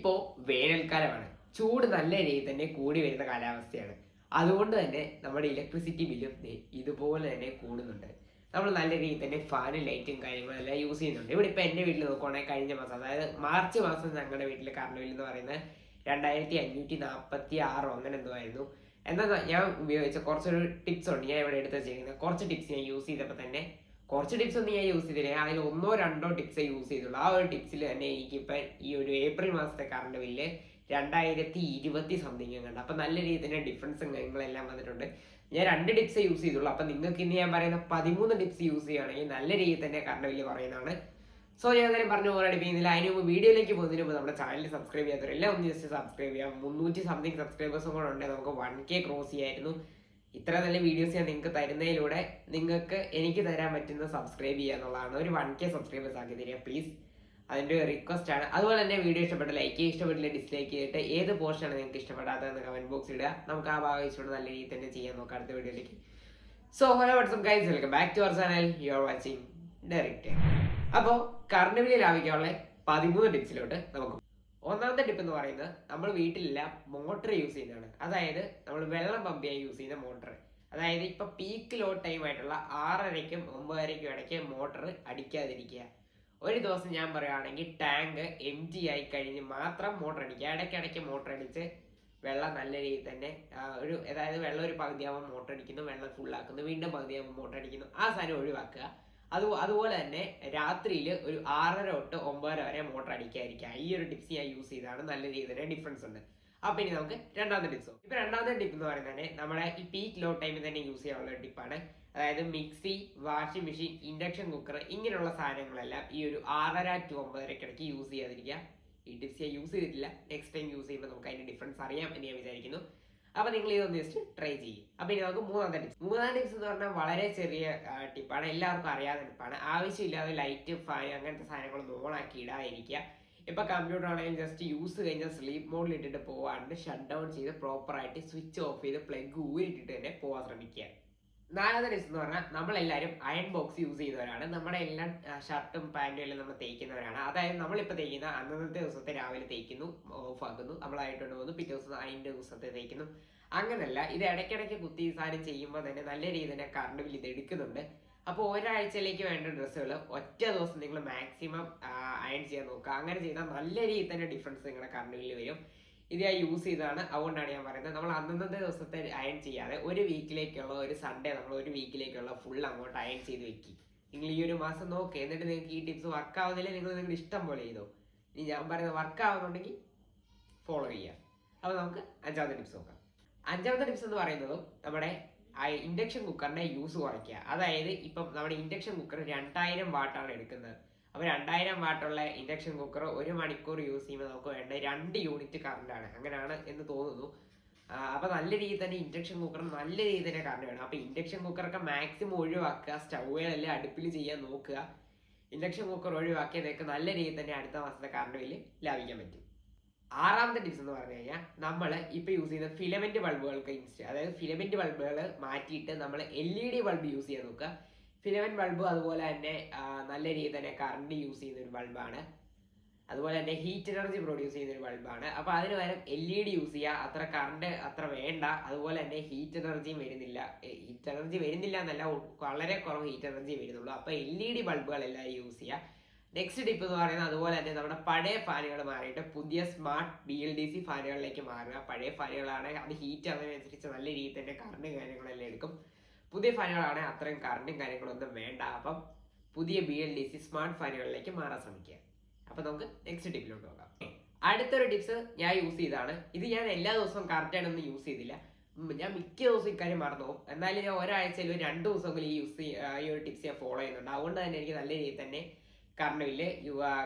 ഇപ്പോൾ വേനൽക്കാലമാണ്. ചൂട് നല്ല രീതിയിൽ തന്നെ കൂടി വരുന്ന കാലാവസ്ഥയാണ്. അതുകൊണ്ട് തന്നെ നമ്മുടെ ഇലക്ട്രിസിറ്റി ബില്ലും ഇതുപോലെ തന്നെ കൂടുന്നുണ്ട്. നമ്മൾ നല്ല രീതിയിൽ തന്നെ ഫാനും ലൈറ്റും കാര്യങ്ങളെല്ലാം യൂസ് ചെയ്യുന്നുണ്ട്. ഇവിടെ ഇപ്പോൾ എന്റെ വീട്ടിൽ നോക്കുവാണെങ്കിൽ കഴിഞ്ഞ മാസം അതായത് മാർച്ച് മാസം ഞങ്ങളുടെ വീട്ടിലെ കറണ്ട് ബില്ല് എന്ന് പറയുന്നത് രണ്ടായിരത്തി അഞ്ഞൂറ്റി നാൽപ്പത്തി ആറോ അങ്ങനെ എന്തോ ആയിരുന്നു. എന്നാൽ ഞാൻ ഉപയോഗിച്ച കുറച്ചൊരു ടിപ്സ് ഉണ്ട്. ഞാൻ ഇവിടെ എടുത്ത് വെച്ചിരിക്കുന്നത് കുറച്ച് ടിപ്സ് ഞാൻ യൂസ് ചെയ്തപ്പോൾ തന്നെ കുറച്ച് ടിപ്സ് ഒന്നും ഞാൻ യൂസ് ചെയ്തില്ല. അതിൽ ഒന്നോ രണ്ടോ ടിപ്സേ യൂസ് ചെയ്തുള്ളൂ. ആ ഒരു ടിപ്സിൽ തന്നെ എനിക്കിപ്പം ഈ ഒരു ഏപ്രിൽ മാസത്തെ കറണ്ട് ബില്ല് രണ്ടായിരത്തി ഇരുപത്തി സംതിങ് കണ്ടു അപ്പം നല്ല രീതിയിൽ തന്നെ ഡിഫറൻസും കാര്യങ്ങളെല്ലാം വന്നിട്ടുണ്ട്. ഞാൻ രണ്ട് ടിപ്സ് യൂസ് ചെയ്തുള്ളൂ. അപ്പം നിങ്ങൾക്ക് ഇന്ന് ഞാൻ പറയുന്ന പതിമൂന്ന് ടിപ്സ് യൂസ് ചെയ്യുകയാണെങ്കിൽ നല്ല രീതിയിൽ തന്നെ കറണ്ട് ബില്ല് കുറയുന്നതാണ് സോ ഞാൻ എന്തായാലും പറഞ്ഞു പോകാൻ അടിപ്പിക്കുന്നില്ല അതിന് മുമ്പ് വീഡിയോയിലേക്ക് പോകുന്നതിന് മുമ്പ് നമ്മുടെ ചാനൽ സബ്സ്ക്രൈബ് ചെയ്യാത്തവരെല്ലാം ഒന്ന് ജസ്റ്റ് സബ്സ്ക്രൈബ് ചെയ്യാം. മുന്നൂറ്റി സംതിങ് സബ്സ്ക്രൈബേഴ്സും കൂടെ ഉണ്ടെങ്കിൽ നമുക്ക് വൺ കെ ക്രോസ് ചെയ്യായിരുന്നു. ഇത്ര നല്ല വീഡിയോസ് ഞാൻ നിങ്ങൾക്ക് തരുന്നതിലൂടെ നിങ്ങൾക്ക് എനിക്ക് തരാൻ പറ്റുന്ന സബ്സ്ക്രൈബ് ചെയ്യുക എന്നുള്ളതാണ്. ഒരു വൺ കെ സബ്സ്ക്രൈബേഴ്സ് ആക്കി തരിക പ്ലീസ് അതിന്റെ റിക്വസ്റ്റ് ആണ്. അതുപോലെ തന്നെ വീഡിയോ ഇഷ്ടപ്പെട്ട ലൈക്ക് ചെയ്യുക ഇഷ്ടപ്പെട്ടില്ല ഡിസ്ലൈക്ക് ചെയ്തിട്ട് ഏത് പോർഷനാണ് നിങ്ങൾക്ക് ഇഷ്ടപ്പെടാത്തതെന്ന് കമന്റ് ബോക്സ് ഇടുക. നമുക്ക് ആ ഭാഗം ഇഷ്ടപ്പെട്ട് നല്ല രീതിയിൽ തന്നെ ചെയ്യാൻ നോക്കാം അടുത്ത വീഡിയോയിലേക്ക് so hello what's up guys welcome back to our channel you are watching direct അപ്പോൾ കറണ്ട് ബില്ല് ലാഭിക്കാനുള്ള പതിമൂന്ന് ടിപ്സിലോട്ട് നമുക്ക് ഒന്നാമത്തെ ടിപ്പ് എന്ന് പറയുന്നത് നമ്മൾ വീട്ടിലെല്ലാം മോട്ടർ യൂസ് ചെയ്യുന്നതാണ്. അതായത് നമ്മൾ വെള്ളം പമ്പ് ചെയ്യാൻ യൂസ് ചെയ്യുന്ന മോട്ടർ അതായത് ഇപ്പൊ പീക്ക് ലോ ടൈം ആയിട്ടുള്ള ആറരയ്ക്കും ഒമ്പതരയ്ക്കും ഇടയ്ക്ക് മോട്ടർ അടിക്കാതിരിക്കുക. ഒരു ദിവസം ഞാൻ പറയുകയാണെങ്കിൽ ടാങ്ക് എം ജി ആയി കഴിഞ്ഞ് മാത്രം മോട്ടർ അടിക്കുക. ഇടയ്ക്കിടയ്ക്ക് മോട്ടർ അടിച്ച് വെള്ളം നല്ല രീതിയിൽ തന്നെ ഒരു അതായത് വെള്ളം ഒരു പകുതിയാവുമ്പോൾ മോട്ടർ അടിക്കുന്നു വെള്ളം ഫുള്ളാക്കുന്നു വീണ്ടും പകുതിയാവുമ്പോൾ മോട്ടർ അടിക്കുന്നു. ആ സാധനം ഒഴിവാക്കുക. അത് അതുപോലെ തന്നെ രാത്രിയിൽ ഒരു ആറര തൊട്ട് ഒമ്പതര വരെ മോട്ടർ അടിക്കാതിരിക്കുക ഈ ഒരു ടിപ്സ് ഞാൻ യൂസ് ചെയ്താണ് നല്ല രീതിയിൽ ഡിഫറൻസ് ഉണ്ട്. അപ്പൊ ഇനി നമുക്ക് രണ്ടാമത്തെ ടിപ്സ് ഇപ്പൊ രണ്ടാമത്തെ ടിപ്പ് എന്ന് പറയുന്നത് നമ്മുടെ ഈ പീക്ക് ലോ ടൈമിൽ തന്നെ യൂസ് ചെയ്യാനുള്ള ഒരു ടിപ്പാണ് അതായത് mixie washing machine induction cooker ഇങ്ങനെയുള്ള സാധനങ്ങളെല്ലാം ഈ ഒരു ആറര ടു ഒമ്പതരക്കിടയ്ക്ക് യൂസ് ചെയ്യാതിരിക്കുക. ഈ ടിപ്സ് ഞാൻ യൂസ് ചെയ്തിട്ടില്ല. നെക്സ്റ്റ് ടൈം യൂസ് ചെയ്യുമ്പോൾ നമുക്ക് അതിന്റെ ഡിഫറൻസ് അറിയാം എന്ന് ഞാൻ വിചാരിക്കുന്നു. അപ്പൊ നിങ്ങൾ ഇതൊന്ന് ജസ്റ്റ് ട്രൈ ചെയ്യും. അപ്പൊ ഇനി നമുക്ക് മൂന്നാമത്തെ ടിപ്സ് മൂന്നാം ടിപ്സ് എന്ന് പറഞ്ഞാൽ വളരെ ചെറിയ ടിപ്പാണ് എല്ലാവർക്കും അറിയാവുന്ന ടിപ്പാണ് ആവശ്യമില്ലാതെ ലൈറ്റ് ഫാൻ അങ്ങനത്തെ സാധനങ്ങളൊന്നും ഓൺ ആക്കി ഇടാതിരിക്കുക. ഇപ്പൊ കമ്പ്യൂട്ടർ ആണെങ്കിലും ജസ്റ്റ് യൂസ് കഴിഞ്ഞാൽ സ്ലീപ്പ് മോഡിൽ ഇട്ടിട്ട് പോവാണ്ട് ഷട്ട് ഡൗൺ ചെയ്ത് പ്രോപ്പറായിട്ട് സ്വിച്ച് ഓഫ് ചെയ്ത് പ്ലഗ് ഊരിട്ടിട്ട് തന്നെ പോവാൻ ശ്രമിക്കുക. നാലാമത്തെ ടിപ്സ് എന്ന് പറഞ്ഞാൽ നമ്മളെല്ലാവരും അയൺ ബോക്സ് യൂസ് ചെയ്യുന്നവരാണ്. നമ്മുടെ എല്ലാം ഷർട്ടും പാന്റും എല്ലാം നമ്മൾ തേക്കുന്നവരാണ്. അതായത് നമ്മളിപ്പോൾ തേക്കുന്ന അന്നത്തെ ദിവസത്തെ രാവിലെ തേക്കുന്നു ഓഫ് ആക്കുന്നു നമ്മൾ ആയിട്ടുണ്ട് പോകുന്നു പിറ്റേ ദിവസം അതിന്റെ ദിവസത്തെ തേക്കുന്നു. അങ്ങനല്ല ഇത് ഇടയ്ക്കിടയ്ക്ക് കുത്തി സാധനം ചെയ്യുമ്പോൾ തന്നെ നല്ല രീതിയിൽ തന്നെ കറണ്ട് ബില്ല് ഇത് എടുക്കുന്നുണ്ട്. അപ്പോൾ ഒരാഴ്ചയിലേക്ക് വേണ്ട ഡ്രസ്സുകൾ ഒറ്റ ദിവസം നിങ്ങൾ മാക്സിമം അയൺ ചെയ്യാൻ നോക്കുക. അങ്ങനെ ചെയ്താൽ നല്ല രീതിയിൽ തന്നെ ഡിഫറൻസ് നിങ്ങളുടെ കറണ്ട് ബില്ല് വരും. ഇത് ഞാൻ യൂസ് ചെയ്തതാണ്. അതുകൊണ്ടാണ് ഞാൻ പറയുന്നത്. നമ്മൾ അന്നത്തെ ദിവസത്തെ അയൺ ചെയ്യാതെ ഒരു വീക്കിലേക്കുള്ള ഒരു സൺഡേ നമ്മൾ ഒരു വീക്കിലേക്കുള്ള ഫുൾ അങ്ങോട്ട് അയൺ ചെയ്ത് വെക്കി. നിങ്ങൾ ഈ ഒരു മാസം നോക്ക്. എന്നിട്ട് നിങ്ങൾക്ക് ഈ ടിപ്സ് വർക്ക് ആവുന്നില്ല നിങ്ങൾ നിങ്ങളുടെ ഇഷ്ടം പോലെ ചെയ്തോ. ഇനി ഞാൻ പറയുന്നത് വർക്ക് ആവുന്നുണ്ടെങ്കിൽ ഫോളോ ചെയ്യാം അപ്പോൾ നമുക്ക് അഞ്ചാമത്തെ ടിപ്സ് നോക്കാം. അഞ്ചാമത്തെ ടിപ്സ് എന്ന് പറയുന്നത് നമ്മുടെ ഇൻഡക്ഷൻ കുക്കറിന്റെ യൂസ് കുറയ്ക്കുക. അതായത് ഇപ്പം നമ്മുടെ ഇൻഡക്ഷൻ കുക്കർ രണ്ടായിരം വാട്ടാണ് എടുക്കുന്നത്. അപ്പോൾ രണ്ടായിരം വാട്ടുള്ള ഇൻഡക്ഷൻ കുക്കർ ഒരു മണിക്കൂർ യൂസ് ചെയ്യുമ്പോൾ നമുക്ക് വേണ്ട രണ്ട് യൂണിറ്റ് കറണ്ടാണ് അങ്ങനെയാണ് എന്ന് തോന്നുന്നു. അപ്പോൾ അപ്പൊ നല്ല രീതിയിൽ തന്നെ ഇൻഡക്ഷൻ കുക്കർ നല്ല രീതിയിൽ തന്നെ കറണ്ട് വേണം. അപ്പൊ ഇൻഡക്ഷൻ കുക്കറൊക്കെ മാക്സിമം ഒഴിവാക്കുക സ്റ്റൗകളെല്ലാം അടുപ്പിൽ ചെയ്യാൻ നോക്കുക. ഇൻഡക്ഷൻ കുക്കർ ഒഴിവാക്കിയ നിങ്ങൾക്ക് നല്ല രീതിയിൽ തന്നെ അടുത്ത മാസത്തെ കറണ്ട് ബില്ല് ലാഭിക്കാൻ പറ്റും. ആറാമത്തെ ടിപ്സ് എന്ന് പറഞ്ഞു കഴിഞ്ഞാൽ നമ്മൾ ഇപ്പോൾ യൂസ് ചെയ്യുന്ന ഫിലമെന്റ് ബൾബുകൾക്ക് ഇൻസ്റ്റ് അതായത് ഫിലമെന്റ് ബൾബുകൾ മാറ്റിയിട്ട് നമ്മൾ L E D bulb use ചെയ്യാൻ നോക്കുക. ഫിലമെന്റ് ബൾബ് അതുപോലെ തന്നെ നല്ല രീതിയിൽ തന്നെ കറണ്ട് യൂസ് ചെയ്യുന്ന ഒരു ബൾബാണ്. അതുപോലെ തന്നെ ഹീറ്റ് എനർജി പ്രൊഡ്യൂസ് ചെയ്യുന്ന ഒരു ബൾബാണ്. അപ്പോൾ അതിന് പകരം എൽ ഇ ഡി യൂസ് ചെയ്യുക അത്ര കറണ്ട് അത്ര വേണ്ട. അതുപോലെ തന്നെ ഹീറ്റ് എനർജിയും വരുന്നില്ല. ഹീറ്റ് എനർജി വരുന്നില്ല എന്നല്ല വളരെ കുറവ് ഹീറ്റ് എനർജി വരുന്നുള്ളൂ. അപ്പോൾ എൽ ഇ ഡി ബൾബുകളെല്ലാം യൂസ് ചെയ്യുക നെക്സ്റ്റ് ടിപ്പ് എന്ന് പറയുന്നത് അതുപോലെ തന്നെ നമ്മുടെ പഴയ ഫാനുകൾ മാറിയിട്ട് പുതിയ smart B L D C ഫാനുകളിലേക്ക് മാറുക. പഴയ ഫാനുകളാണ് അത് ഹീറ്റ് ആകുന്നതിനനുസരിച്ച് നല്ല രീതിയിൽ തന്നെ കറണ്ട് കാര്യങ്ങളെല്ലാം എടുക്കും. പുതിയ ഫാനുകളാണെങ്കിൽ അത്രയും കറണ്ടും കാര്യങ്ങളൊന്നും വേണ്ട. അപ്പം പുതിയ B L D C smart ഫാനുകളിലേക്ക് മാറാൻ ശ്രമിക്കുക. അപ്പൊ നമുക്ക് നെക്സ്റ്റ് ടിപ്പിലോട്ട് നോക്കാം അടുത്തൊരു ടിപ്സ് ഞാൻ യൂസ് ചെയ്താണ് ഇത് ഞാൻ എല്ലാ ദിവസവും കറക്റ്റായിട്ടൊന്നും യൂസ് ചെയ്തില്ല. ഞാൻ മിക്ക ദിവസവും ഇക്കാര്യം മറന്നു പോകും. എന്നാലും ഞാൻ ഒരാഴ്ചയിൽ ഒരു രണ്ട് ദിവസമെങ്കിലും ഈ യൂസ് ഈ ഒരു ടിപ്സ് ഞാൻ ഫോളോ ചെയ്യുന്നുണ്ട്. അതുകൊണ്ട് തന്നെ എനിക്ക് നല്ല രീതിയിൽ തന്നെ കറണ്ട് ബില്ല്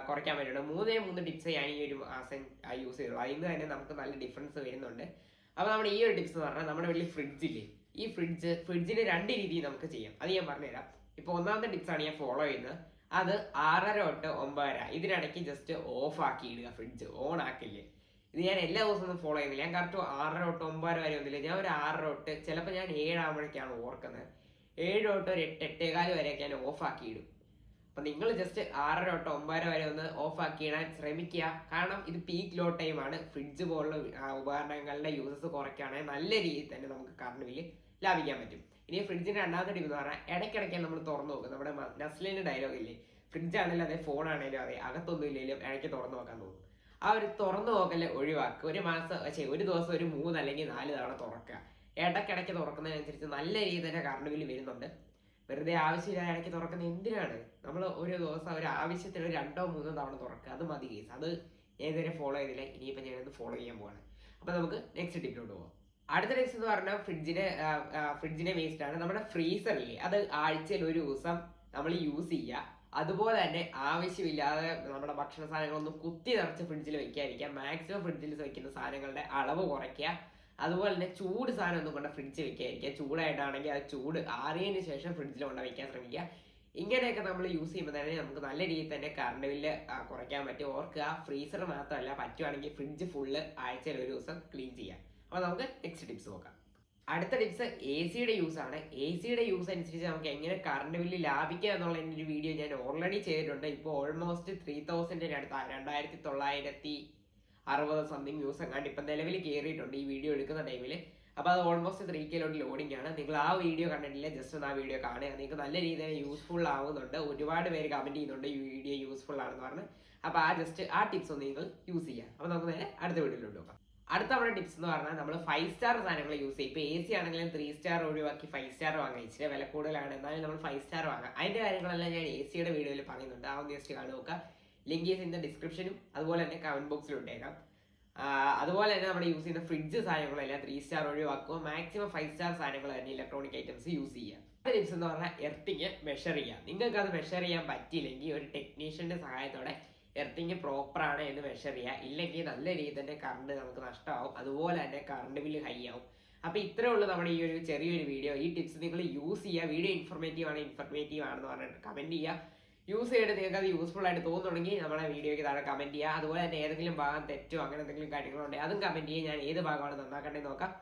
കുറയ്ക്കാൻ പറ്റുന്നുണ്ട്. മൂന്നേ മൂന്ന് ടിപ്സ് ഞാൻ ഈ ഒരു മാസം യൂസ് ചെയ്തുള്ളൂ. അതിൽ നിന്ന് തന്നെ നമുക്ക് നല്ല ഡിഫറൻസ് വരുന്നുണ്ട്. അപ്പോൾ നമ്മുടെ ഈ ഒരു ടിപ്സ് എന്ന് പറഞ്ഞാൽ നമ്മുടെ വലിയ ഫ്രിഡ്ജില്ലേ ഈ ഫ്രിഡ്ജ് ഫ്രിഡ്ജിന് രണ്ട് രീതിയിൽ നമുക്ക് ചെയ്യാം. അത് ഞാൻ പറഞ്ഞുതരാം. ഇപ്പോൾ ഒന്നാമത്തെ ടിപ്സ് ആണ് ഞാൻ ഫോളോ ചെയ്യുന്നത്. അത് ആറര തൊട്ട് ഒമ്പതര. ഇതിനിടയ്ക്ക് ജസ്റ്റ് ഓഫ് ആക്കി ഇടുക ഫ്രിഡ്ജ് ഓൺ ആക്കില്ലേ. ഇത് ഞാൻ എല്ലാ ദിവസവും ഫോളോ ചെയ്യുന്നില്ല. ഞാൻ കറക്റ്റ് ആറര തൊട്ട് ഒമ്പതര വരെ ഒന്നുമില്ല. ഞാൻ ഒരു ആറര തൊട്ട് ചിലപ്പോൾ ഞാൻ ഏഴാകുമ്പോഴേക്കാണ് ഓർക്കുന്നത്. ഏഴ് തൊട്ട് ഒരു എട്ട് എട്ടേകാൽ വരെയൊക്കെ ഞാൻ ഓഫ് ആക്കി ഇടും. അപ്പൊ നിങ്ങൾ ജസ്റ്റ് ആറര തൊട്ട് ഒമ്പതര വരെ ഒന്ന് ഓഫ് ആക്കി ഇടാൻ ശ്രമിക്കുക. കാരണം ഇത് പീക്ക് ലോ ടൈം ആണ്. ഫ്രിഡ്ജ് പോലുള്ള ഉപകരണങ്ങളുടെ യൂസസ് കുറയ്ക്കുകയാണെങ്കിൽ നല്ല രീതിയിൽ തന്നെ നമുക്ക് കറണ്ട് ബില്ല് ലാഭിക്കാൻ പറ്റും. ഇനി ഫ്രിഡ്ജിന്റെ രണ്ടാമത്തെ ടിപ്പ് എന്ന് പറഞ്ഞാൽ ഇടയ്ക്കിടയ്ക്ക് നമ്മൾ തുറന്നു നോക്കും. നമ്മുടെ നസ്ലിന്റെ ഡയലോഗ് ഇല്ലേ? ഫ്രിഡ്ജ് ആണെങ്കിലും അതെ ഫോൺ ആണെങ്കിലും അതെ അകത്തൊന്നും ഇല്ലെങ്കിലും ഇടയ്ക്ക് തുറന്നു നോക്കാൻ തോന്നും. ആ ഒരു തുറന്നു നോക്കൽ ഒഴിവാക്കുക. ഒരു മാസം പക്ഷേ ഒരു ദിവസം ഒരു മൂന്ന് അല്ലെങ്കിൽ നാല് തവണ തുറക്കുക. ഇടയ്ക്കിടയ്ക്ക് തുറക്കുന്നതിനനുസരിച്ച് നല്ല രീതിയിൽ തന്നെ കറണ്ട് ബില്ല് വരുന്നുണ്ട്. വെറുതെ ആവശ്യമില്ലാതെ ഇടയ്ക്ക് തുറക്കുന്ന എന്തിനാണ്? നമ്മൾ ഒരു ദിവസം ഒരു ആവശ്യത്തിന് ഒരു രണ്ടോ മൂന്നോ തവണ തുറക്കുക. അത് മതി കേസ് അത് ഞാൻ ഇതുവരെ ഫോളോ ചെയ്തില്ല. ഇനിയിപ്പോൾ ഞാനത് ഫോളോ ചെയ്യാൻ പോവാണ്. അപ്പോൾ നമുക്ക് നെക്സ്റ്റ് ടിപ്പിലോട്ട് പോകാം അടുത്ത ടിപ്സ് എന്ന് പറഞ്ഞാൽ ഫ്രിഡ്ജിനെ ഫ്രിഡ്ജിനെ വേസ്റ്റ് ആണ്. നമ്മുടെ ഫ്രീസറില്ലേ അത് ആഴ്ചയിൽ ഒരു ദിവസം നമ്മൾ യൂസ് ചെയ്യുക അതുപോലെ തന്നെ ആവശ്യമില്ലാതെ നമ്മുടെ ഭക്ഷണ സാധനങ്ങളൊന്നും കുത്തി നിറച്ച് ഫ്രിഡ്ജിൽ വെക്കാതിരിക്കുക മാക്സിമം ഫ്രിഡ്ജിൽ വെക്കുന്ന സാധനങ്ങളുടെ അളവ് കുറയ്ക്കുക അതുപോലെ തന്നെ ചൂട് സാധനം ഒന്നും കൊണ്ട് ഫ്രിഡ്ജ് വെക്കാതിരിക്കുക ചൂടായിട്ടാണെങ്കിൽ അത് ചൂട് ആറിയതിന് ശേഷം ഫ്രിഡ്ജിൽ കൊണ്ട് വെക്കാൻ ശ്രമിക്കുക ഇങ്ങനെയൊക്കെ നമ്മൾ യൂസ് ചെയ്യുമ്പോൾ തന്നെ നമുക്ക് നല്ല രീതിയിൽ തന്നെ കറണ്ട് ബില്ല് കുറയ്ക്കാൻ പറ്റും. ഓർക്കുക ഫ്രീസർ മാത്രമല്ല പറ്റുവാണെങ്കിൽ ഫ്രിഡ്ജ് ഫുള്ള് ആഴ്ചയിൽ ഒരു ദിവസം ക്ലീൻ ചെയ്യാം. അപ്പോൾ നമുക്ക് നെക്സ്റ്റ് ടിപ്സ് നോക്കാം. അടുത്ത ടിപ്സ് എ സിയുടെ യൂസ് ആണ്. എ സിയുടെ യൂസ് അനുസരിച്ച് നമുക്ക് എങ്ങനെ കറണ്ട് ബില്ല് ലാഭിക്കുക എന്നുള്ള എന്റെ ഒരു വീഡിയോ ഞാൻ ഓൾറെഡി ചെയ്തിട്ടുണ്ട്. ഇപ്പോൾ ഓൾമോസ്റ്റ് ത്രീ തൗസൻഡിന്റെ അടുത്ത് രണ്ടായിരത്തി തൊള്ളായിരത്തി അറുപത് സംതിങ് വ്യൂസ് എങ്ങാണ്ട് ഇപ്പം നിലവിൽ കയറിയിട്ടുണ്ട് ഈ വീഡിയോ എടുക്കുന്ന ടൈമിൽ അപ്പോൾ അത് ഓൾമോസ്റ്റ് ത്രീ കിലോട്ട് ലോഡിംഗ് ആണ്. നിങ്ങൾ ആ വീഡിയോ കണ്ടിട്ടില്ല? ജസ്റ്റ് ഒന്ന് ആ വീഡിയോ കാണുക. നിങ്ങൾക്ക് നല്ല രീതിയിൽ യൂസ്ഫുൾ ആവുന്നുണ്ട്. ഒരുപാട് പേര് കമന്റ് ചെയ്യുന്നുണ്ട് ഈ വീഡിയോ യൂസ്ഫുൾ ആണെന്ന് പറഞ്ഞ്. അപ്പോൾ ആ ജസ്റ്റ് ആ ടിപ്സ് ഒന്ന് നിങ്ങൾ യൂസ് ചെയ്യുക. അപ്പോൾ നമുക്ക് നേരെ അടുത്ത വീഡിയോയിലോട്ട് നോക്കാം അടുത്ത നമ്മുടെ ടിപ്സ് എന്ന് പറഞ്ഞാൽ നമ്മൾ ഫൈവ് സ്റ്റാർ സാധനങ്ങൾ യൂസ് ചെയ്യും. ഇപ്പോൾ എ സി ആണെങ്കിലും ത്രീ സ്റ്റാർ ഒഴിവാക്കി ഫൈവ് സ്റ്റാർ വാങ്ങാം. ഇച്ചിരി വില കൂടുതലാണ്. എന്നാലും നമ്മൾ ഫൈവ് സ്റ്റാർ വാങ്ങാം. അതിന്റെ കാര്യങ്ങളെല്ലാം ഞാൻ എ സിയുടെ വീഡിയോയിൽ പറയുന്നുണ്ട്. ആ ഒന്ന് ജസ്റ്റ് കാണുക നോക്കുക ലിങ്ക് ഈസ് ഇൻ ദ ഡിസ്ക്രിപ്ഷനും അതുപോലെ തന്നെ കമന്റ് ബോക്സിലും ഇട്ടേക്കാം. അതുപോലെ തന്നെ നമ്മൾ യൂസ് ചെയ്യുന്ന ഫ്രിഡ്ജ് സാധനങ്ങളെല്ലാം ത്രീ സ്റ്റാർ ഒഴിവാക്കുക. മാക്സിമം ഫൈവ് സ്റ്റാർ സാധനങ്ങൾ തന്നെ ഇലക്ട്രോണിക് ഐറ്റംസ് യൂസ് ചെയ്യുക. ടിപ്സ് എന്ന് പറഞ്ഞാൽ എർത്തിങ് മെഷർ ചെയ്യുക. നിങ്ങൾക്ക് അത് മെഷർ ചെയ്യാൻ പറ്റിയില്ലെങ്കിൽ ഒരു ടെക്നീഷ്യന്റെ സഹായത്തോടെ എർത്തിങ് പ്രോപ്പർ ആണ് എന്ന് മെഷർ ചെയ്യുക ഇല്ലെങ്കിൽ നല്ല രീതിയിൽ തന്നെ കറണ്ട് നമുക്ക് നഷ്ടമാവും അതുപോലെ തന്നെ കറണ്ട് ബില്ല് ഹൈ ആവും. അപ്പൊ ഇത്രേ ഉള്ളൂ നമ്മുടെ ഈ ഒരു ചെറിയൊരു വീഡിയോ ഈ ടിപ്സ് നിങ്ങൾ യൂസ് ചെയ്യുക വീഡിയോ ഇൻഫർമേറ്റീവ് ആണ് ഇൻഫർമേറ്റീവ് ആണെന്ന് പറഞ്ഞിട്ട് കമന്റ് ചെയ്യുക യൂസ് ചെയ്തിട്ട് നിങ്ങൾക്ക് അത് യൂസ്ഫുൾ ആയിട്ട് തോന്നുന്നുണ്ടെങ്കിൽ നമ്മുടെ വീഡിയോയ്ക്ക് താഴെ കമന്റ് ചെയ്യുക അതുപോലെ തന്നെ ഏതെങ്കിലും ഭാഗം തെറ്റോ അങ്ങനെ എന്തെങ്കിലും കാര്യങ്ങളുണ്ടെങ്കിൽ അതും കമന്റ് ചെയ്യുക ഞാൻ ഏത് ഭാഗമാണ് നന്നാക്കേണ്ടത് നോക്കാം.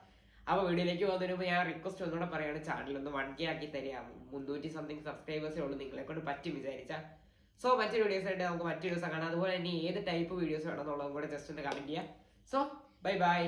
അപ്പോൾ വീഡിയോയിലേക്ക് പോകുന്നതിന് മുമ്പ് ഞാൻ റിക്വസ്റ്റ് ഒന്നുകൂടെ പറയുകയാണ് ചാനൽ ഒന്ന് വൺ കെ ആക്കി തരിക മുന്നൂറ്റി സംതിങ് സബ്സ്ക്രൈബേഴ്സേ ഉള്ളൂ. നിങ്ങളെ കൊണ്ട് പറ്റും വിചാരിച്ച. സോ മറ്റൊരു വീഡിയോസ് ആയിട്ട് നമുക്ക് മറ്റൊരു ദിവസം കാണാം. അതുപോലെ തന്നെ ഏത് ടൈപ്പ് വീഡിയോസ് വേണമെന്നുള്ളതും കൂടെ ജസ്റ്റ് ഒന്ന് കമന്റ് ചെയ്യാം. So bye bye